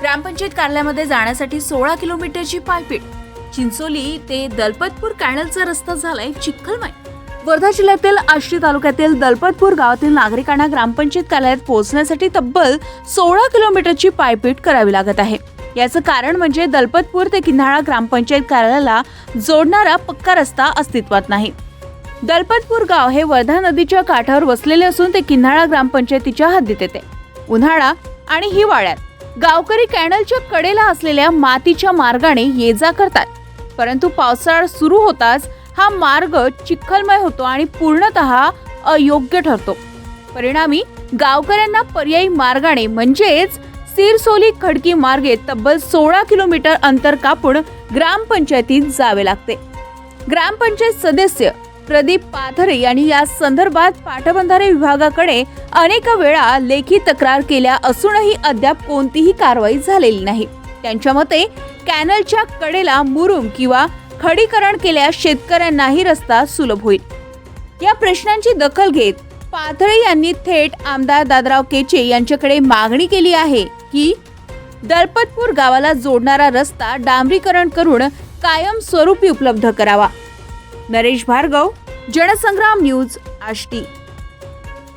ग्रामपंचायत कार्यालयामध्ये जाण्यासाठी सोळा किलोमीटरची पायपीट. चिंचोली ते दलपतपूर कॅनलचा रस्ता झालाय चिखलमय वर्धा जिल्ह्यातील आष्टी तालुक्यातील दलपतपूर गावातील नागरिकांना ग्रामपंचायत कार्यालयात पोहोचण्यासाठी तब्बल सोळा किलोमीटरची पायपीट करावी लागत आहे. याचं कारण म्हणजे दलपतपूर ते किन्हाळा ग्रामपंचायत कार्यालयाला जोडणारा पक्का रस्ता अस्तित्वात नाही. दलपतपूर गाव हे वर्धा नदीच्या काठावर वसलेले असून ते किन्हाळा ग्रामपंचायतीच्या हद्दीत येते. उन्हाळा आणि हिवाळ्यात गावकरी कॅनलच्या कडेला असलेल्या मातीच्या मार्गाने ये जा करतात. परंतु पावसाळा सुरू होताच हा मार्ग चिखलमय होतो आणि पूर्णतः अयोग्य ठरतो. परिणामी गावकऱ्यांना पर्यायी मार्गाने म्हणजेच सिरसोली खडकी मार्गे तब्बल सोळा किलोमीटर अंतर कापून ग्रामपंचायतीत जावे लागते. ग्रामपंचायत सदस्य प्रदीप पाथरे यांनी या संदर्भात पाटबंधारे विभागाकडे अनेक वेळा लेखी तक्रार केल्या असूनही अद्याप कोणतीही कारवाई झालेली नाही. त्यांच्या मते कॅनलच्या कडेला मुरुम किंवा खडीकरण केल्यास शेतकऱ्यांनाही रस्ता सुलभ होईल. या प्रश्नांची दखल घेत पाथळे यांनी थेट आमदार दादराव केचे यांच्याकडे मागणी केली आहे की दलपतपूर गावाला जोडणारा रस्ता डांबरीकरण करून कायम स्वरूपी उपलब्ध करावा. नरेश भार्गव जनसंग्राम न्यूज आष्टी.